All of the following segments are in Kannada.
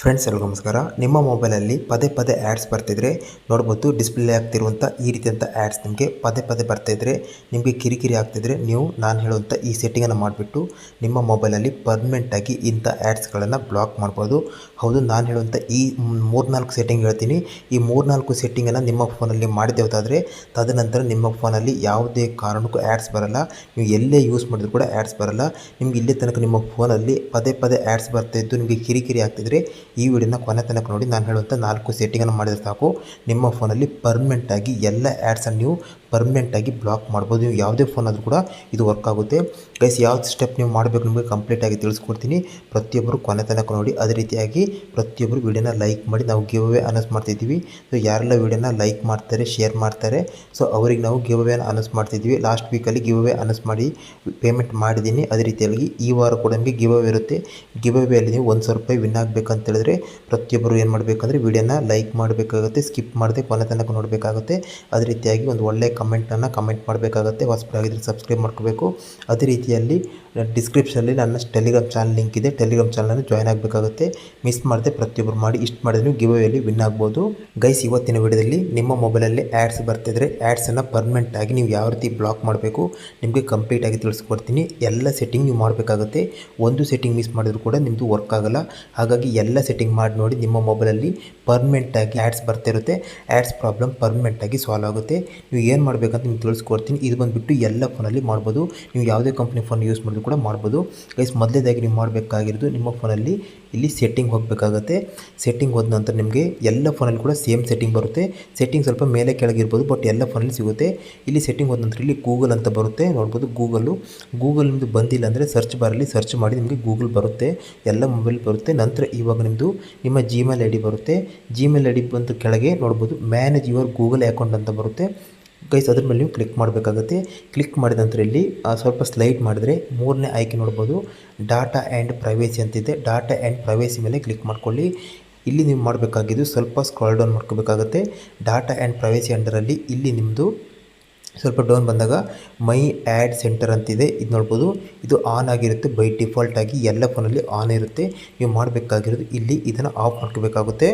ಫ್ರೆಂಡ್ಸ್ ಎಲ್ಲರಿಗೂ ನಮಸ್ಕಾರ. ನಿಮ್ಮ ಮೊಬೈಲಲ್ಲಿ ಪದೇ ಪದೇ ಆ್ಯಡ್ಸ್ ಬರ್ತಿದ್ರೆ ನೋಡ್ಬೋದು ಡಿಸ್ಪ್ಲೇ ಆಗ್ತಿರುವಂಥ ಈ ರೀತಿಯಂಥ ಆ್ಯಡ್ಸ್ ನಿಮಗೆ ಪದೇ ಪದೇ ಬರ್ತಾಯಿದ್ರೆ ನಿಮಗೆ ಕಿರಿಕಿರಿ ಆಗ್ತಿದ್ರೆ ನೀವು, ನಾನು ಹೇಳುವಂಥ ಈ ಸೆಟ್ಟಿಂಗನ್ನು ಮಾಡಿಬಿಟ್ಟು ನಿಮ್ಮ ಮೊಬೈಲಲ್ಲಿ ಪರ್ಮನೆಂಟಾಗಿ ಇಂಥ ಆ್ಯಡ್ಸ್ಗಳನ್ನು ಬ್ಲಾಕ್ ಮಾಡ್ಬೋದು. ಹೌದು, ನಾನು ಹೇಳುವಂಥ ಈ ಮೂರ್ನಾಲ್ಕು ಸೆಟ್ಟಿಂಗ್ ಹೇಳ್ತೀನಿ. ಈ ಮೂರ್ನಾಲ್ಕು ಸೆಟ್ಟಿಂಗನ್ನು ನಿಮ್ಮ ಫೋನಲ್ಲಿ ಮಾಡಿದೆ ಹೋದಾದರೆ ತದನಂತರ ನಿಮ್ಮ ಫೋನಲ್ಲಿ ಯಾವುದೇ ಕಾರಣಕ್ಕೂ ಆ್ಯಡ್ಸ್ ಬರಲ್ಲ. ನೀವು ಎಲ್ಲೇ ಯೂಸ್ ಮಾಡಿದ್ರು ಕೂಡ ಆ್ಯಡ್ಸ್ ಬರಲ್ಲ. ನಿಮ್ಗೆ ಇಲ್ಲಿ ತನಕ ನಿಮ್ಮ ಫೋನಲ್ಲಿ ಪದೇ ಪದೇ ಆ್ಯಡ್ಸ್ ಬರ್ತಾಯಿದ್ದು ನಿಮಗೆ ಕಿರಿಕಿರಿ ಆಗ್ತಿದ್ರೆ ಈ ವಿಡಿಯೋನ ಕೊನೆ ತನಕ ನೋಡಿ, ನಾನು ಹೇಳುವಂಥ ನಾಲ್ಕು ಸೆಟ್ಟಿಂಗನ್ನು ಮಾಡಿದರೆ ಸಾಕು. ನಿಮ್ಮ ಫೋನಲ್ಲಿ ಪರ್ಮನೆಂಟಾಗಿ ಎಲ್ಲ ಆ್ಯಡ್ಸನ್ನು ನೀವು ಪರ್ಮನೆಂಟಾಗಿ ಬ್ಲಾಕ್ ಮಾಡ್ಬೋದು. ನೀವು ಯಾವುದೇ ಫೋನ್ ಆದರೂ ಕೂಡ ಇದು ವರ್ಕ್ ಆಗುತ್ತೆ. ಗೈಸ್ ಯಾವ ಸ್ಟೆಪ್ ನೀವು ಮಾಡಬೇಕು ನಿಮಗೆ ಕಂಪ್ಲೀಟಾಗಿ ತಿಳಿಸ್ಕೊಡ್ತೀನಿ. ಪ್ರತಿಯೊಬ್ಬರು ಕೊನೆ ತನಕ ನೋಡಿ. ಅದೇ ರೀತಿಯಾಗಿ ಪ್ರತಿಯೊಬ್ಬರು ವೀಡಿಯೋನ ಲೈಕ್ ಮಾಡಿ ನಾವು ಗಿವ್ ಅವೇ ಅನೌನ್ಸ್ ಮಾಡ್ತಿದ್ದೀವಿ ಸೊ ಯಾರೆಲ್ಲ ವೀಡಿಯೋನ ಲೈಕ್ ಮಾಡ್ತಾರೆ ಶೇರ್ ಮಾಡ್ತಾರೆ ಸೊ ಅವರಿಗೆ ನಾವು ಗಿವ್ ಅವೇನ ಅನೌನ್ಸ್ ಮಾಡ್ತಿದ್ದೀವಿ ಲಾಸ್ಟ್ ವೀಕಲ್ಲಿ ಗಿವ್ ಅವೇ ಅನೌನ್ಸ್ ಮಾಡಿ ಪೇಮೆಂಟ್ ಮಾಡಿದ್ದೀನಿ. ಅದೇ ರೀತಿಯಾಗಿ ಈ ವಾರ ಕೂಡ ನಿಮಗೆ ಗಿವ್ ಅವೇ ಇರುತ್ತೆ. ಗಿವ್ ಅವೇಯಲ್ಲಿ ನೀವು ಒಂದು ಸಾವಿರ ರೂಪಾಯಿ ವಿನ್ ಆಗಬೇಕಂತ ಹೇಳಿದ್ರೆ ಪ್ರತಿಯೊಬ್ಬರು ಏನು ಮಾಡಬೇಕಂದ್ರೆ ವೀಡಿಯೋನ ಲೈಕ್ ಮಾಡಬೇಕಾಗುತ್ತೆ ಸ್ಕಿಪ್ ಮಾಡದೆ ಕೊನೆ ತನಕ ನೋಡಬೇಕಾಗುತ್ತೆ. ಅದೇ ರೀತಿಯಾಗಿ ಒಂದು ಒಳ್ಳೆ ಕಮೆಂಟನ್ನು ಕಮೆಂಟ್ ಮಾಡಬೇಕಾಗುತ್ತೆ. ಹೊಸಬರಾಗಿದ್ದರೆ ಸಬ್ಸ್ಕ್ರೈಬ್ ಮಾಡ್ಕೋಬೇಕು. ಅದೇ ರೀತಿಯಲ್ಲಿ ಡಿಸ್ಕ್ರಿಪ್ಷನಲ್ಲಿ ನನ್ನ ಟೆಲಿಗ್ರಾಮ್ ಚಾನಲ್ ಲಿಂಕ್ ಇದೆ. ಟೆಲಿಗ್ರಾಮ್ ಚಾನಲನ್ನು ಜಾಯ್ನ್ ಆಗಬೇಕಾಗುತ್ತೆ. ಮಿಸ್ ಮಾಡದೆ ಪ್ರತಿಯೊಬ್ಬರು ಮಾಡಿ ಇಷ್ಟು ಮಾಡಿದ್ರೆ ನೀವು ಗಿವ್ ಅವೇಲಿ ವಿನ್ ಆಗ್ಬೋದು. ಗೈಸ್, ಇವತ್ತಿನ ವಿಡಿಯೋದಲ್ಲಿ ನಿಮ್ಮ ಮೊಬೈಲಲ್ಲಿ ಆ್ಯಡ್ಸ್ ಬರ್ತಿದ್ರೆ ಆ್ಯಡ್ಸನ್ನು ಪರ್ಮನೆಂಟ್ ಆಗಿ ನೀವು ಯಾವ ರೀತಿ ಬ್ಲಾಕ್ ಮಾಡಬೇಕು ನಿಮಗೆ ಕಂಪ್ಲೀಟಾಗಿ ತಿಳಿಸ್ಕೊಡ್ತೀನಿ. ಎಲ್ಲ ಸೆಟ್ಟಿಂಗ್ ನೀವು ಮಾಡಬೇಕಾಗುತ್ತೆ. ಒಂದು ಸೆಟ್ಟಿಂಗ್ ಮಿಸ್ ಮಾಡಿದ್ರು ಕೂಡ ನಿಮ್ಮದು ವರ್ಕ್ ಆಗಲ್ಲ. ಹಾಗಾಗಿ ಎಲ್ಲ ಸೆಟ್ಟಿಂಗ್ ಮಾಡಿ ನೋಡಿ ನಿಮ್ಮ ಮೊಬೈಲಲ್ಲಿ ಪರ್ಮನೆಂಟಾಗಿ ಆ್ಯಡ್ಸ್ ಬರ್ತಿರುತ್ತೆ. ಆ್ಯಡ್ಸ್ ಪ್ರಾಬ್ಲಮ್ ಪರ್ಮನೆಂಟಾಗಿ ಸಾಲ್ವ್ ಆಗುತ್ತೆ. ನೀವು ಏನು ಮಾಡಬೇಕಂತ ನಿಮ್ಗೆ ತಿಳಿಸ್ಕೊಡ್ತೀನಿ. ಇದು ಬಂದುಬಿಟ್ಟು ಎಲ್ಲ ಫೋನಲ್ಲಿ ಮಾಡ್ಬೋದು. ನೀವು ಯಾವುದೇ ಕಂಪ್ನಿ ಫೋನ್ ಯೂಸ್ ಮಾಡಿದ್ರು ಕೂಡ ಮಾಡ್ಬೋದು. ಗೈಸ್ ಮೊದಲೇದಾಗಿ ನೀವು ಮಾಡಬೇಕಾಗಿರೋದು ನಿಮ್ಮ ಫೋನಲ್ಲಿ ಇಲ್ಲಿ ಸೆಟ್ಟಿಂಗ್ ಹೋಗಬೇಕಾಗುತ್ತೆ. ಸೆಟ್ಟಿಂಗ್ ಹೋದ ನಂತರ ನಿಮಗೆ ಎಲ್ಲ ಫೋನಲ್ಲಿ ಕೂಡ ಸೇಮ್ ಸೆಟ್ಟಿಂಗ್ ಬರುತ್ತೆ. ಸೆಟ್ಟಿಂಗ್ ಸ್ವಲ್ಪ ಮೇಲೆ ಕೆಳಗಿರ್ಬೋದು ಬಟ್ ಎಲ್ಲ ಫೋನಲ್ಲಿ ಸಿಗುತ್ತೆ. ಇಲ್ಲಿ ಸೆಟ್ಟಿಂಗ್ ಹೋದ ನಂತರ ಇಲ್ಲಿ ಗೂಗಲ್ ಅಂತ ಬರುತ್ತೆ. ನೋಡ್ಬೋದು ಗೂಗಲು ಗೂಗಲ್ ನಿಮ್ಮದು ಬಂದಿಲ್ಲ ಅಂದರೆ ಸರ್ಚ್ ಬಾರಲ್ಲಿ ಸರ್ಚ್ ಮಾಡಿ ನಿಮಗೆ ಗೂಗಲ್ ಬರುತ್ತೆ. ಎಲ್ಲ ಮೊಬೈಲ್ ಬರುತ್ತೆ. ನಂತರ ಇವಾಗ ನಿಮ್ಮದು ನಿಮ್ಮ ಜಿಮೇಲ್ ಐ ಡಿ ಬರುತ್ತೆ. ಜಿಮೇಲ್ ಐ ಡಿ ಬಂದು ಕೆಳಗೆ ನೋಡ್ಬೋದು ಮ್ಯಾನೇಜ್ ಯುವರ್ ಗೂಗಲ್ ಅಕೌಂಟ್ ಅಂತ ಬರುತ್ತೆ. ಗೈಸ್ ಅದ್ರ ಮೇಲೆ ನೀವು ಕ್ಲಿಕ್ ಮಾಡಬೇಕಾಗುತ್ತೆ. ಕ್ಲಿಕ್ ಮಾಡಿದ ನಂತರ ಇಲ್ಲಿ ಸ್ವಲ್ಪ ಸ್ಲೈಡ್ ಮಾಡಿದ್ರೆ ಮೂರನೇ ಆಯ್ಕೆ ನೋಡ್ಬೋದು. ಡಾಟಾ ಆ್ಯಂಡ್ ಪ್ರೈವೇಸಿ ಅಂತಿದೆ. ಡಾಟಾ ಆ್ಯಂಡ್ ಪ್ರೈವೇಸಿ ಮೇಲೆ ಕ್ಲಿಕ್ ಮಾಡ್ಕೊಳ್ಳಿ. ಇಲ್ಲಿ ನೀವು ಮಾಡಬೇಕಾಗಿದ್ದು ಸ್ವಲ್ಪ ಸ್ಕ್ರಾಲ್ ಡೌನ್ ಮಾಡ್ಕೋಬೇಕಾಗುತ್ತೆ. ಡಾಟಾ ಆ್ಯಂಡ್ ಪ್ರೈವೇಸಿ ಅಂಡರಲ್ಲಿ ಇಲ್ಲಿ ನಿಮ್ಮದು ಸ್ವಲ್ಪ ಡೌನ್ ಬಂದಾಗ ಮೈ ಆ್ಯಡ್ ಸೆಂಟರ್ ಅಂತಿದೆ. ಇದು ನೋಡ್ಬೋದು. ಇದು ಆನ್ ಆಗಿರುತ್ತೆ. ಬೈ ಡಿಫಾಲ್ಟ್ ಆಗಿ ಎಲ್ಲ ಫೋನಲ್ಲಿ ಆನ್ ಇರುತ್ತೆ. ನೀವು ಮಾಡಬೇಕಾಗಿರೋದು ಇಲ್ಲಿ ಇದನ್ನು ಆಫ್ ಮಾಡ್ಕೋಬೇಕಾಗುತ್ತೆ.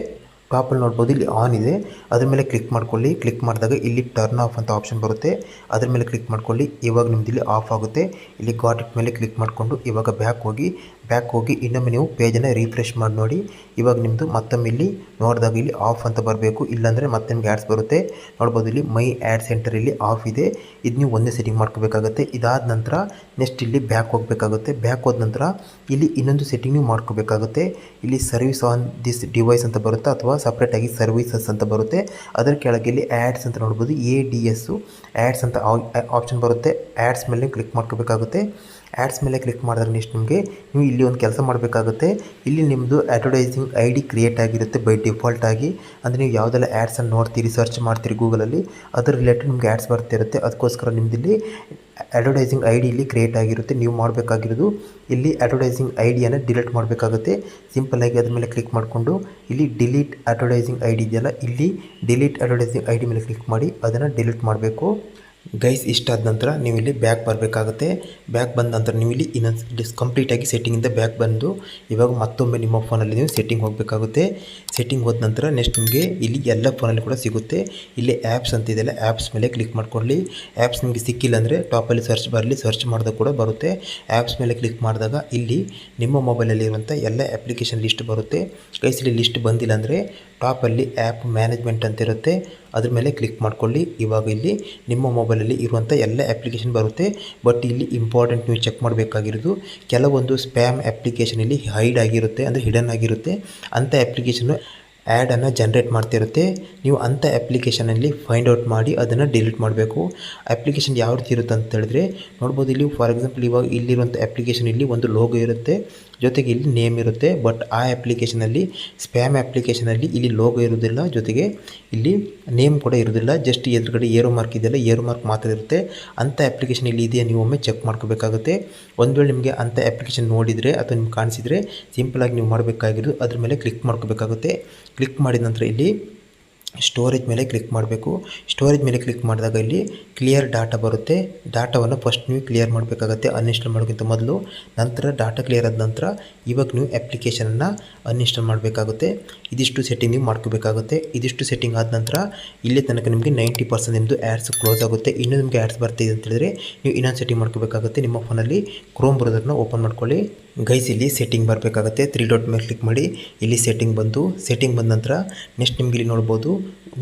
ಟಾಪಲ್ಲಿ ನೋಡ್ಬೋದು, ಇಲ್ಲಿ ಆನ್ ಇದೆ. ಅದ್ರ ಮೇಲೆ ಕ್ಲಿಕ್ ಮಾಡ್ಕೊಳ್ಳಿ. ಕ್ಲಿಕ್ ಮಾಡಿದಾಗ ಇಲ್ಲಿ ಟರ್ನ್ ಆಫ್ ಅಂತ ಆಪ್ಷನ್ ಬರುತ್ತೆ. ಅದ್ರ ಮೇಲೆ ಕ್ಲಿಕ್ ಮಾಡ್ಕೊಳ್ಳಿ. ಇವಾಗ ನಿಮ್ದು ಇಲ್ಲಿ ಆಫ್ ಆಗುತ್ತೆ. ಇಲ್ಲಿ ಗಾಟ್ ಮೇಲೆ ಕ್ಲಿಕ್ ಮಾಡಿಕೊಂಡು ಇವಾಗ ಬ್ಯಾಕ್ ಹೋಗಿ. ಬ್ಯಾಕ್ ಹೋಗಿ ಇನ್ನೊಮ್ಮೆ ನೀವು ಪೇಜನ್ನು ರಿಫ್ರೆಶ್ ಮಾಡಿ ನೋಡಿ. ಇವಾಗ ನಿಮ್ಮದು ಮತ್ತೊಮ್ಮೆ ಇಲ್ಲಿ ನೋಡಿದಾಗ ಇಲ್ಲಿ ಆಫ್ ಅಂತ ಬರಬೇಕು. ಇಲ್ಲಾಂದರೆ ಮತ್ತೆ ನಿಮ್ಗೆ ಆ್ಯಡ್ಸ್ ಬರುತ್ತೆ. ನೋಡ್ಬೋದು ಇಲ್ಲಿ ಮೈ ಆ್ಯಡ್ ಸೆಂಟರ್ ಇಲ್ಲಿ ಆಫ್ ಇದೆ. ಇದು ನೀವು ಒಂದೇ ಸೆಟ್ಟಿಂಗ್ ಮಾಡ್ಕೋಬೇಕಾಗುತ್ತೆ. ಇದಾದ ನಂತರ ನೆಕ್ಸ್ಟ್ ಇಲ್ಲಿ ಬ್ಯಾಕ್ ಹೋಗಬೇಕಾಗುತ್ತೆ. ಬ್ಯಾಕ್ ಹೋದ ನಂತರ ಇಲ್ಲಿ ಇನ್ನೊಂದು ಸೆಟ್ಟಿಂಗ್ ನೀವು ಮಾಡ್ಕೋಬೇಕಾಗುತ್ತೆ. ಇಲ್ಲಿ ಸರ್ವಿಸ್ ಆನ್ ದಿಸ್ ಡಿವೈಸ್ ಅಂತ ಬರುತ್ತೆ ಅಥವಾ ಸಪ್ರೇಟಾಗಿ ಸರ್ವಿಸಸ್ ಅಂತ ಬರುತ್ತೆ. ಅದರ ಕೆಳಗೆ ಇಲ್ಲಿ ಆ್ಯಡ್ಸ್ ಅಂತ ನೋಡ್ಬೋದು ಎ ಡಿ ಎಸ್ಸು ಆ್ಯಡ್ಸ್ ಅಂತ ಆಪ್ಷನ್ ಬರುತ್ತೆ. ಆ್ಯಡ್ಸ್ ಮೇಲೆ ಕ್ಲಿಕ್ ಮಾಡ್ಕೋಬೇಕಾಗುತ್ತೆ. ಆ್ಯಡ್ಸ್ ಮೇಲೆ ಕ್ಲಿಕ್ ಮಾಡಿದ್ರೆ ನೆಕ್ಸ್ಟ್ ನಿಮಗೆ ನೀವು ಇಲ್ಲಿ ಒಂದು ಕೆಲಸ ಮಾಡಬೇಕಾಗುತ್ತೆ. ಇಲ್ಲಿ ನಿಮ್ಮದು ಅಡ್ವರ್ಟೈಸಿಂಗ್ ಐ ಡಿ ಕ್ರಿಯೇಟ್ ಆಗಿರುತ್ತೆ ಬೈ ಡಿಫಾಲ್ಟ್ ಆಗಿ. ಅಂದರೆ ನೀವು ಯಾವುದೆಲ್ಲ ಆ್ಯಡ್ಸನ್ನು ನೋಡ್ತೀರಿ ಸರ್ಚ್ ಮಾಡ್ತೀರಿ ಗೂಗಲಲ್ಲಿ ಅದ್ರ ರಿಲೇಟೆಡ್ ನಿಮ್ಗೆ ಆ್ಯಡ್ಸ್ ಬರ್ತಿರುತ್ತೆ ಅದಕ್ಕೋಸ್ಕರ ನಿಮ್ಮದಿಲ್ಲಿ ಅಡ್ವರ್ಟೈಸಿಂಗ್ ಐ ಡಿ ಇಲ್ಲಿ ಕ್ರಿಯೇಟ್ ಆಗಿರುತ್ತೆ. ನೀವು ಮಾಡಬೇಕಾಗಿರೋದು ಇಲ್ಲಿ ಅಡ್ವರ್ಟೈಸಿಂಗ್ ಐ ಡಿಯನ್ನು ಡಿಲೀಟ್ ಮಾಡಬೇಕಾಗುತ್ತೆ. ಸಿಂಪಲ್ಲಾಗಿ ಅದ್ರ ಮೇಲೆ ಕ್ಲಿಕ್ ಮಾಡಿಕೊಂಡು ಇಲ್ಲಿ ಡಿಲೀಟ್ ಅಡ್ವರ್ಟೈಸಿಂಗ್ ಐ ಡಿ ಇದೆಯಲ್ಲ, ಇಲ್ಲಿ ಡಿಲೀಟ್ ಅಡ್ವರ್ಟೈಸಿಂಗ್ ಐ ಡಿ ಮೇಲೆ ಕ್ಲಿಕ್ ಮಾಡಿ ಅದನ್ನು ಡಿಲೀಟ್ ಮಾಡಬೇಕು. ಗೈಸ್ ಇಷ್ಟಾದ ನಂತರ ನೀವು ಇಲ್ಲಿ ಬ್ಯಾಕ್ ಬರಬೇಕಾಗುತ್ತೆ. ಬ್ಯಾಕ್ ಬಂದ ನಂತರ ನೀವು ಇಲ್ಲಿ ಇನ್ನೊಂದು ಡಿಸ್ ಕಂಪ್ಲೀಟಾಗಿ ಸೆಟ್ಟಿಂಗಿಂದ ಬ್ಯಾಕ್ ಬಂದು ಇವಾಗ ಮತ್ತೊಮ್ಮೆ ನಿಮ್ಮ ಫೋನಲ್ಲಿ ನೀವು ಸೆಟ್ಟಿಂಗ್ ಹೋಗಬೇಕಾಗುತ್ತೆ. ಸೆಟ್ಟಿಂಗ್ ಹೋದ ನಂತರ ನೆಕ್ಸ್ಟ್ ನಿಮಗೆ ಇಲ್ಲಿ ಎಲ್ಲ ಫೋನಲ್ಲಿ ಕೂಡ ಸಿಗುತ್ತೆ. ಇಲ್ಲಿ ಆ್ಯಪ್ಸ್ ಅಂತಿದೆ ಆ್ಯಪ್ಸ್ ಮೇಲೆ ಕ್ಲಿಕ್ ಮಾಡ್ಕೊಳ್ಳಿ. ಆ್ಯಪ್ಸ್ ನಿಮಗೆ ಸಿಕ್ಕಿಲ್ಲ ಅಂದರೆ ಟಾಪಲ್ಲಿ ಸರ್ಚ್ ಬರಲಿ ಸರ್ಚ್ ಮಾಡಿದಾಗ ಕೂಡ ಬರುತ್ತೆ. ಆ್ಯಪ್ಸ್ ಮೇಲೆ ಕ್ಲಿಕ್ ಮಾಡಿದಾಗ ಇಲ್ಲಿ ನಿಮ್ಮ ಮೊಬೈಲಲ್ಲಿರುವಂಥ ಎಲ್ಲ ಅಪ್ಲಿಕೇಶನ್ ಲಿಸ್ಟ್ ಬರುತ್ತೆ. ಗೈಸ್ ಇಲ್ಲಿ ಲಿಸ್ಟ್ ಬಂದಿಲ್ಲ ಅಂದರೆ ಟಾಪಲ್ಲಿ ಆ್ಯಪ್ ಮ್ಯಾನೇಜ್ಮೆಂಟ್ ಅಂತ ಇರುತ್ತೆ. ಅದ್ರ ಮೇಲೆ ಕ್ಲಿಕ್ ಮಾಡ್ಕೊಳ್ಳಿ. ಇವಾಗ ಇಲ್ಲಿ ನಿಮ್ಮ ಮೊಬೈಲಲ್ಲಿ ಇರುವಂಥ ಎಲ್ಲ ಅಪ್ಲಿಕೇಶನ್ ಬರುತ್ತೆ. ಬಟ್ ಇಲ್ಲಿ ಇಂಪಾರ್ಟೆಂಟ್ ನೀವು ಚೆಕ್ ಮಾಡಬೇಕಾಗಿರೋದು, ಕೆಲವೊಂದು ಸ್ಪ್ಯಾಮ್ ಅಪ್ಲಿಕೇಶನ್ ಇಲ್ಲಿ ಹೈಡ್ ಆಗಿರುತ್ತೆ ಅಂದರೆ ಹಿಡನ್ ಆಗಿರುತ್ತೆ. ಅಂಥ ಅಪ್ಲಿಕೇಶನ್ನು ಆ್ಯಡನ್ನು ಜನ್ರೇಟ್ ಮಾಡ್ತಿರುತ್ತೆ. ನೀವು ಅಂಥ ಅಪ್ಲಿಕೇಶನಲ್ಲಿ ಫೈಂಡ್ ಔಟ್ ಮಾಡಿ ಅದನ್ನು ಡಿಲೀಟ್ ಮಾಡಬೇಕು. ಅಪ್ಲಿಕೇಶನ್ ಯಾವ ರೀತಿ ಇರುತ್ತೆ ಅಂತ ಹೇಳಿದ್ರೆ, ನೋಡ್ಬೋದು ಇಲ್ಲಿ ಫಾರ್ ಎಕ್ಸಾಂಪಲ್ ಇವಾಗ ಇಲ್ಲಿರುವಂಥ ಅಪ್ಲಿಕೇಶನ್ ಇಲ್ಲಿ ಒಂದು ಲೋಗೋ ಇರುತ್ತೆ. ಜೊತೆಗೆ ಇಲ್ಲಿ ನೇಮ್ ಇರುತ್ತೆ. ಬಟ್ ಆ ಅಪ್ಲಿಕೇಶನಲ್ಲಿ ಸ್ಪ್ಯಾಮ್ ಅಪ್ಲಿಕೇಶನಲ್ಲಿ ಇಲ್ಲಿ ಲೋಗೋ ಇರೋದಿಲ್ಲ ಜೊತೆಗೆ ಇಲ್ಲಿ ನೇಮ್ ಕೂಡ ಇರೋದಿಲ್ಲ ಜಸ್ಟ್ ಎದುರುಗಡೆ ಏರೋ ಮಾರ್ಕ್ ಇದೆಯಲ್ಲ ಏರೋ ಮಾರ್ಕ್ ಮಾತ್ರ ಇರುತ್ತೆ. ಅಂಥ ಅಪ್ಲಿಕೇಶನ್ ಇಲ್ಲಿ ಇದೆಯಾ, ನೀವು ಒಮ್ಮೆ ಚೆಕ್ ಮಾಡ್ಕೋಬೇಕಾಗುತ್ತೆ. ಒಂದು ವೇಳೆ ನಿಮಗೆ ಅಂಥ ಅಪ್ಲಿಕೇಶನ್ ನೋಡಿದರೆ ಅಥವಾ ನಿಮ್ಗೆ ಕಾಣಿಸಿದರೆ ಸಿಂಪಲಾಗಿ ನೀವು ಮಾಡಬೇಕಾಗಿರೋದು, ಅದ್ರ ಮೇಲೆ ಕ್ಲಿಕ್ ಮಾಡ್ಕೋಬೇಕಾಗುತ್ತೆ. ಕ್ಲಿಕ್ ಮಾಡಿದ ನಂತರ ಇಲ್ಲಿ ಸ್ಟೋರೇಜ್ ಮೇಲೆ ಕ್ಲಿಕ್ ಮಾಡಬೇಕು. ಸ್ಟೋರೇಜ್ ಮೇಲೆ ಕ್ಲಿಕ್ ಮಾಡಿದಾಗ ಇಲ್ಲಿ ಕ್ಲಿಯರ್ ಡಾಟಾ ಬರುತ್ತೆ. ಡಾಟಾವನ್ನು ಫಸ್ಟ್ ನೀವು ಕ್ಲಿಯರ್ ಮಾಡಬೇಕಾಗತ್ತೆ ಅನ್ಇನ್ಸ್ಟಾಲ್ ಮಾಡೋಕ್ಕಿಂತ ಮೊದಲು. ನಂತರ ಡಾಟಾ ಕ್ಲಿಯರ್ ಆದ ನಂತರ ಇವಾಗ ನೀವು ಅಪ್ಲಿಕೇಶನನ್ನು ಅನ್ಇನ್ಸ್ಟಾಲ್ ಮಾಡಬೇಕಾಗುತ್ತೆ. ಇದಿಷ್ಟು ಸೆಟ್ಟಿಂಗ್ ನೀವು ಮಾಡ್ಕೋಬೇಕಾಗುತ್ತೆ. ಇದಿಷ್ಟು ಸೆಟ್ಟಿಂಗ್ ಆದ ನಂತರ ಇಲ್ಲಿ ತನಕ ನಿಮಗೆ ನೈಂಟಿ ಪರ್ಸೆಂಟ್ ನಿಮ್ಮದು ಆ್ಯಡ್ಸ್ ಕ್ಲೋಸ್ ಆಗುತ್ತೆ. ಇನ್ನೂ ನಿಮಗೆ ಆ್ಯಡ್ಸ್ ಬರ್ತಿದೆ ಅಂತ ಹೇಳಿದ್ರೆ ನೀವು ಇನ್ನೊಂದು ಸೆಟ್ಟಿಂಗ್ ಮಾಡ್ಕೋಬೇಕಾಗುತ್ತೆ. ನಿಮ್ಮ ಫೋನಲ್ಲಿ ಕ್ರೋಮ್ ಬ್ರೌಸರ್ನ ಓಪನ್ ಮಾಡ್ಕೊಳ್ಳಿ. ಗೈಸ್, ಇಲ್ಲಿ ಸೆಟ್ಟಿಂಗ್ ಬರಬೇಕಾಗುತ್ತೆ. ತ್ರೀ ಡಾಟ್ ಮೇಲೆ ಕ್ಲಿಕ್ ಮಾಡಿ. ಇಲ್ಲಿ ಸೆಟ್ಟಿಂಗ್ ಬಂದು ಸೆಟ್ಟಿಂಗ್ ಬಂದ ನಂತರ ನೆಕ್ಸ್ಟ್ ನಿಮ್ಗೆ ಇಲ್ಲಿ ನೋಡ್ಬೋದು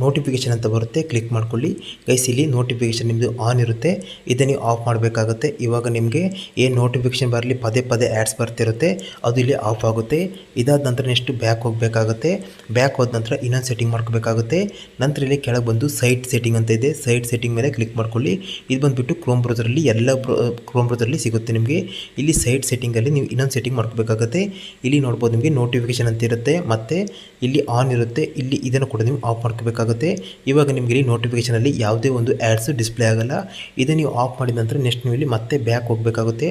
ನೋಟಿಫಿಕೇಷನ್ ಅಂತ ಬರುತ್ತೆ. ಕ್ಲಿಕ್ ಮಾಡ್ಕೊಳ್ಳಿ. ಗೈಸ್, ಇಲ್ಲಿ ನೋಟಿಫಿಕೇಷನ್ ನಿಮ್ಮದು ಆನ್ ಇರುತ್ತೆ. ಇದನ್ನು ಆಫ್ ಮಾಡಬೇಕಾಗುತ್ತೆ. ಇವಾಗ ನಿಮಗೆ ಏನು ನೋಟಿಫಿಕೇಷನ್ ಬರಲಿ, ಪದೇ ಪದೇ ಆ್ಯಡ್ಸ್ ಬರ್ತಿರುತ್ತೆ. ಅದು ಇಲ್ಲಿ ಆಫ್ ಆಗುತ್ತೆ. ಇದಾದ ನಂತರ ನೆಕ್ಸ್ಟ್ ಬ್ಯಾಕ್ ಹೋಗಬೇಕಾಗುತ್ತೆ. ಬ್ಯಾಕ್ ಹೋದ ನಂತರ ಇನ್ನೊಂದು ಸೆಟ್ಟಿಂಗ್ ಮಾಡ್ಕೋಬೇಕಾಗುತ್ತೆ. ನಂತರ ಇಲ್ಲಿ ಕೆಳಗೆ ಬಂದು ಸೈಟ್ ಸೆಟ್ಟಿಂಗ್ ಅಂತ ಇದೆ. ಸೈಟ್ ಸೆಟ್ಟಿಂಗ್ ಮೇಲೆ ಕ್ಲಿಕ್ ಮಾಡ್ಕೊಳ್ಳಿ. ಇದು ಬಂದುಬಿಟ್ಟು ಕ್ರೋಮ್ ಬ್ರೋದರಲ್ಲಿ ಎಲ್ಲ ಕ್ರೋಮ್ ಬ್ರೋದರಲ್ಲಿ ಸಿಗುತ್ತೆ ನಿಮಗೆ. ಇಲ್ಲಿ ಸೈಟ್ ಸೆಟ್ಟಿಂಗಲ್ಲಿ ನೀವು ಇನ್ನೊಂದು ಸೆಟ್ಟಿಂಗ್ ಮಾಡ್ಕೋಬೇಕಾಗುತ್ತೆ. ಇಲ್ಲಿ ನೋಡ್ಬೋದು ನಿಮಗೆ ನೋಟಿಫಿಕೇಷನ್ ಅಂತ ಇರುತ್ತೆ. ಮತ್ತು ಇಲ್ಲಿ ಆನ್ ಇರುತ್ತೆ. ಇಲ್ಲಿ ಇದನ್ನು ಕೂಡ ನೀವು ಆಫ್ ಮಾಡ್ಕೋಬೇಕಾಗುತ್ತೆ. ಇವಾಗ ನಿಮಗೆ ಇಲ್ಲಿ ನೋಟಿಫಿಕೇಷನಲ್ಲಿ ಯಾವುದೇ ಒಂದು ಆ್ಯಡ್ಸ್ ಡಿಸ್ಪ್ಲೇ ಆಗಲ್ಲ. ಇದನ್ನು ನೀವು ಆಫ್ ಮಾಡಿದ ನಂತರ ನೆಕ್ಸ್ಟ್ ನೀವು ಇಲ್ಲಿ ಮತ್ತೆ ಬ್ಯಾಕ್ ಹೋಗಬೇಕಾಗುತ್ತೆ.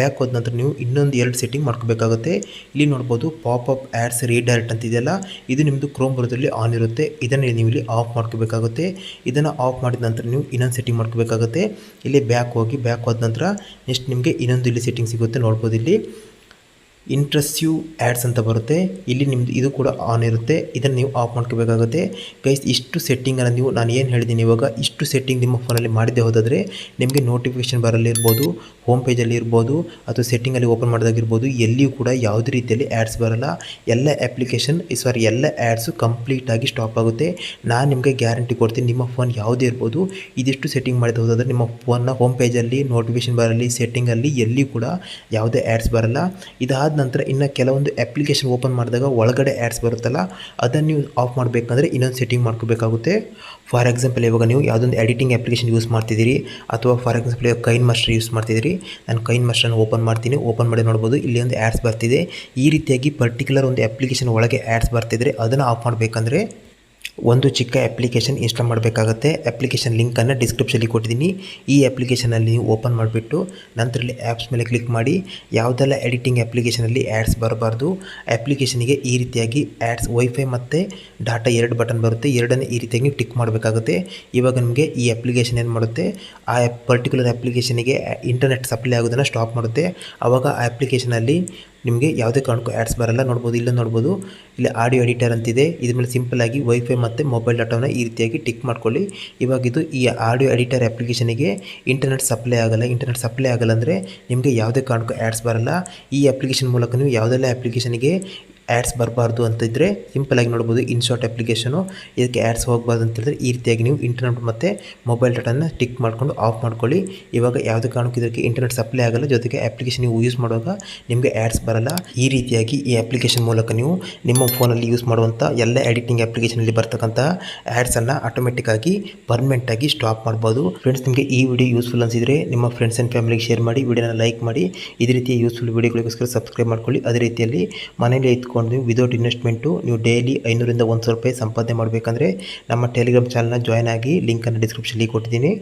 ಬ್ಯಾಕ್ ಹೋದ ನಂತರ ನೀವು ಇನ್ನೊಂದು ಎರಡು ಸೆಟ್ಟಿಂಗ್ ಮಾಡ್ಕೋಬೇಕಾಗುತ್ತೆ. ಇಲ್ಲಿ ನೋಡ್ಬೋದು ಪಾಪ್ ಅಪ್ ಆ್ಯಡ್ಸ್ ರೀಡೈರೆಕ್ಟ್ ಅಂತ ಇದೆಯಲ್ಲ. ಇದು ನಿಮ್ಮದು ಕ್ರೋಮ್ ಬರೋದಲ್ಲಿ ಆನ್ ಇರುತ್ತೆ. ಇದನ್ನು ನೀವು ಇಲ್ಲಿ ಆಫ್ ಮಾಡ್ಕೋಬೇಕಾಗುತ್ತೆ. ಇದನ್ನು ಆಫ್ ಮಾಡಿದ ನಂತರ ನೀವು ಇನ್ನೊಂದು ಸೆಟ್ಟಿಂಗ್ ಮಾಡ್ಕೋಬೇಕಾಗುತ್ತೆ. ಇಲ್ಲಿ ಬ್ಯಾಕ್ ಹೋಗಿ ಬ್ಯಾಕ್ ಹೋದ ನಂತರ ನೆಕ್ಸ್ಟ್ ನಿಮಗೆ ಇನ್ನೊಂದು ಇಲ್ಲಿ ಸೆಟ್ಟಿಂಗ್ ಸಿಗುತ್ತೆ ನೋಡ್ಬೋದು ಇಲ್ಲಿ. ಇಂಟ್ರೆಸ್ಟಿವ್ ಆ್ಯಡ್ಸ್ ಅಂತ ಬರುತ್ತೆ. ಇಲ್ಲಿ ನಿಮ್ಮದು ಇದು ಕೂಡ ಆನ್ ಇರುತ್ತೆ. ಇದನ್ನು ನೀವು ಆಫ್ ಮಾಡ್ಕೋಬೇಕಾಗುತ್ತೆ. ಗೈಸ್ ಇಷ್ಟು ಸೆಟ್ಟಿಂಗನ್ನು ನೀವು, ನಾನು ಏನು ಹೇಳಿದ್ದೀನಿ ಇವಾಗ, ಇಷ್ಟು ಸೆಟ್ಟಿಂಗ್ ನಿಮ್ಮ ಫೋನಲ್ಲಿ ಮಾಡಿದೆ ಹೋದರೆ ನಿಮಗೆ ನೋಟಿಫಿಕೇಷನ್ ಬರಲಿರ್ಬೋದು ಹೋಮ್ ಪೇಜಲ್ಲಿ ಇರ್ಬೋದು, ಅಥವಾ ಸೆಟ್ಟಿಂಗಲ್ಲಿ ಓಪನ್ ಮಾಡಿದಾಗಿರ್ಬೋದು ಎಲ್ಲಿಯೂ ಕೂಡ ಯಾವುದೇ ರೀತಿಯಲ್ಲಿ ಆ್ಯಡ್ಸ್ ಬರಲ್ಲ. ಎಲ್ಲ ಅಪ್ಲಿಕೇಶನ್ ಸಾರಿ ಎಲ್ಲ ಆ್ಯಡ್ಸು ಕಂಪ್ಲೀಟಾಗಿ ಸ್ಟಾಪ್ ಆಗುತ್ತೆ. ನಾನು ನಿಮಗೆ ಗ್ಯಾರಂಟಿ ಕೊಡ್ತೀನಿ, ನಿಮ್ಮ ಫೋನ್ ಯಾವುದೇ ಇರ್ಬೋದು, ಇದಿಷ್ಟು ಸೆಟ್ಟಿಂಗ್ ಮಾಡಿದ ಹೋದರೆ ನಿಮ್ಮ ಫೋನ್ನ ಹೋಮ್ ಪೇಜಲ್ಲಿ ನೋಟಿಫಿಕೇಷನ್ ಬರಲಿ ಸೆಟ್ಟಿಂಗಲ್ಲಿ ಎಲ್ಲಿಯೂ ಕೂಡ ಯಾವುದೇ ಆ್ಯಡ್ಸ್ ಬರಲ್ಲ. ಇದಾದ ನಂತರ ಇನ್ನು ಕೆಲವೊಂದು ಅಪ್ಲಿಕೇಶನ್ ಓಪನ್ ಮಾಡಿದಾಗ ಒಳಗಡೆ ಆ್ಯಡ್ಸ್ ಬರುತ್ತಲ್ಲ, ಅದನ್ನು ನೀವು ಆಫ್ ಮಾಡಬೇಕಂದ್ರೆ ಇನ್ನೊಂದು ಸೆಟ್ಟಿಂಗ್ ಮಾಡ್ಕೋಬೇಕಾಗುತ್ತೆ. ಫಾರ್ ಎಕ್ಸಾಂಪಲ್ ಇವಾಗ ನೀವು ಯಾವುದೊಂದು ಎಡಿಟಿಂಗ್ ಅಪ್ಲಿಕೇಶನ್ ಯೂಸ್ ಮಾಡ್ತಿದ್ದೀರಿ, ಅಥವಾ ಫಾರ್ ಎಕ್ಸಾಂಪಲ್ ಇವಾಗ ಕೈನ್ ಮಾಸ್ಟರ್ ಯೂಸ್ ಮಾಡ್ತಿದ್ದೀರಿ, ನಾನು ಕೈನ್ ಮಾಸ್ಟರ್ನ ಓಪನ್ ಮಾಡ್ತೀನಿ ಓಪನ್ ಮಾಡಿ ನೋಡ್ಬೋದು, ಇಲ್ಲಿ ಒಂದು ಆ್ಯಡ್ಸ್ ಬರ್ತಿದೆ. ಈ ರೀತಿಯಾಗಿ ಪರ್ಟಿಕ್ಯುಲರ್ ಒಂದು ಅಪ್ಲಿಕೇಶನ್ ಒಳಗೆ ಆ್ಯಡ್ಸ್ ಬರ್ತಿದ್ರೆ ಅದನ್ನು ಆಫ್ ಮಾಡಬೇಕಂದ್ರೆ ಒಂದು ಚಿಕ್ಕ ಅಪ್ಲಿಕೇಶನ್ ಇನ್ಸ್ಟಾಲ್ ಮಾಡಬೇಕಾಗುತ್ತೆ. ಅಪ್ಲಿಕೇಶನ್ ಲಿಂಕನ್ನು ಡಿಸ್ಕ್ರಿಪ್ಷನಲ್ಲಿ ಕೊಟ್ಟಿದ್ದೀನಿ. ಈ ಅಪ್ಲಿಕೇಶನಲ್ಲಿ ನೀವು ಓಪನ್ ಮಾಡಿಬಿಟ್ಟು ನಂತರಲ್ಲಿ ಆ್ಯಪ್ಸ್ ಮೇಲೆ ಕ್ಲಿಕ್ ಮಾಡಿ. ಯಾವುದೆಲ್ಲ ಎಡಿಟಿಂಗ್ ಅಪ್ಲಿಕೇಶನಲ್ಲಿ ಆ್ಯಡ್ಸ್ ಬರಬಾರ್ದು ಅಪ್ಲಿಕೇಶನಿಗೆ ಈ ರೀತಿಯಾಗಿ ಆ್ಯಡ್ಸ್ ವೈಫೈ ಮತ್ತು ಡಾಟಾ ಎರಡು ಬಟನ್ ಬರುತ್ತೆ. ಎರಡನ್ನೇ ಈ ರೀತಿಯಾಗಿ ಟಿಕ್ ಮಾಡಬೇಕಾಗುತ್ತೆ. ಇವಾಗ ನಿಮಗೆ ಈ ಅಪ್ಲಿಕೇಶನ್ ಏನು ಮಾಡುತ್ತೆ? ಆ ಪರ್ಟಿಕ್ಯುಲರ್ ಅಪ್ಲಿಕೇಶನಿಗೆ ಇಂಟರ್ನೆಟ್ ಸಪ್ಲೈ ಆಗೋದನ್ನು ಸ್ಟಾಪ್ ಮಾಡುತ್ತೆ. ಆವಾಗ ಆ ಅಪ್ಲಿಕೇಶನಲ್ಲಿ ನಿಮಗೆ ಯಾವುದೇ ಕಾರಣಕ್ಕೂ ಆ್ಯಡ್ಸ್ ಬರಲ್ಲ, ನೋಡ್ಬೋದು, ಇಲ್ಲ ನೋಡ್ಬೋದು. ಇಲ್ಲಿ ಆಡಿಯೋ ಎಡಿಟರ್ ಅಂತಿದೆ. ಇದ್ರ ಮೇಲೆ ಸಿಂಪಲ್ಲಾಗಿ ವೈಫೈ ಮತ್ತು ಮೊಬೈಲ್ ಡಾಟಾವನ್ನು ಈ ರೀತಿಯಾಗಿ ಟಿಕ್ ಮಾಡ್ಕೊಳ್ಳಿ. ಇವಾಗಿದ್ದು ಈ ಆಡಿಯೋ ಎಡಿಟರ್ ಅಪ್ಲಿಕೇಶನಿಗೆ ಇಂಟರ್ನೆಟ್ ಸಪ್ಲೈ ಆಗಲ್ಲ. ಇಂಟರ್ನೆಟ್ ಸಪ್ಲೈ ಆಗಲ್ಲ ಅಂದರೆ ನಿಮಗೆ ಯಾವುದೇ ಕಾರಣಕ್ಕೂ ಆ್ಯಡ್ಸ್ ಬರಲ್ಲ. ಈ ಅಪ್ಲಿಕೇಶನ್ ಮೂಲಕ ನೀವು ಯಾವುದೆಲ್ಲ ಅಪ್ಲಿಕೇಶನಿಗೆ ಆ್ಯಡ್ಸ್ ಬರಬಾರ್ದು ಸಿಂಪಲ್ ಸಿಂಪಲಾಗಿ ನೋಡ್ಬೋದು ಇನ್ಶಾರ್ಟ್ ಅಪ್ಲಿಕೇಶನು ಇದಕ್ಕೆ ಆ್ಯಡ್ಸ್ ಹೋಗಬಾರ್ದು ಅಂತ ಹೇಳಿದ್ರೆ ಈ ರೀತಿಯಾಗಿ ನೀವು ಇಂಟರ್ನೆಟ್ ಮತ್ತು ಮೊಬೈಲ್ ಡಾಟಾನ ಟಿಕ್ ಮಾಡಿಕೊಂಡು ಆಫ್ ಮಾಡ್ಕೊಳ್ಳಿ. ಇವಾಗ ಯಾವುದೇ ಕಾರಣಕ್ಕೂ ಇದಕ್ಕೆ ಇಂಟರ್ನೆಟ್ ಸಪ್ಲೈ ಆಗಲ್ಲ. ಜೊತೆಗೆ ಅಪ್ಲಿಕೇಶನ್ ನೀವು ಯೂಸ್ ಮಾಡುವಾಗ ನಿಮಗೆ ಆ್ಯಡ್ಸ್ ಬರಲ್ಲ. ಈ ರೀತಿಯಾಗಿ ಈ ಅಪ್ಲಿಕೇಶನ್ ಮೂಲಕ ನೀವು ನಿಮ್ಮ ಫೋನಲ್ಲಿ ಯೂಸ್ ಮಾಡುವಂಥ ಎಲ್ಲ ಎಡಿಟಿಂಗ್ ಅಪ್ಲಿಕೇಶನಲ್ಲಿ ಬರ್ತಕ್ಕಂಥ ಆ್ಯಡ್ಸನ್ನು ಆಟೋಮೆಟಿಕ್ಕಾಗಿ ಪರ್ಮನೆಂಟಾಗಿ ಸ್ಟಾಪ್ ಮಾಡ್ಬೋದು. ಫ್ರೆಂಡ್ಸ್ ನಿಮಗೆ ಈ ವಿಡಿಯೋ ಯೂಸ್ಫುಲ್ ಅನಿಸಿದರೆ ನಿಮ್ಮ ಫ್ರೆಂಡ್ಸ್ ಆ್ಯಂಡ್ ಫ್ಯಾಮಿಲಿಗೆ ಶೇರ್ ಮಾಡಿ ವಿಡಿಯೋನ ಲೈಕ್ ಮಾಡಿ. ಇದೇ ರೀತಿಯ ಯೂಸ್ಫುಲ್ ವಿಡಿಯೋಗಳಿಗೋಸ್ಕರ ಸಬ್ಸ್ಕ್ರೈಬ್ ಮಾಡ್ಕೊಳ್ಳಿ. ಅದೇ ರೀತಿಯಲ್ಲಿ ಮನೆಯಲ್ಲಿ ಇದ್ಕೊಂಡು ವಿದೌಟ್ ಇನ್ವೆಸ್ಟ್ಮೆಂಟು ನೀವು ಡೈಲಿ ಐನೂರಿಂದ ಒಂದು ಸಾವಿರ ರೂಪಾಯಿ ಸಂಪಾದನೆ ಮಾಡಬೇಕಂದ್ರೆ ನಮ್ಮ ಟೆಲಿಗ್ರಾಮ್ ಚಾನಲ್ನ ಜಾಯ್ನ್ ಆಗಿ ಲಿಂಕನ್ನು ಡಿಸ್ಕ್ರಿಪ್ಷನ್ಲಿ ಕೊಟ್ಟಿದ್ದೀನಿ.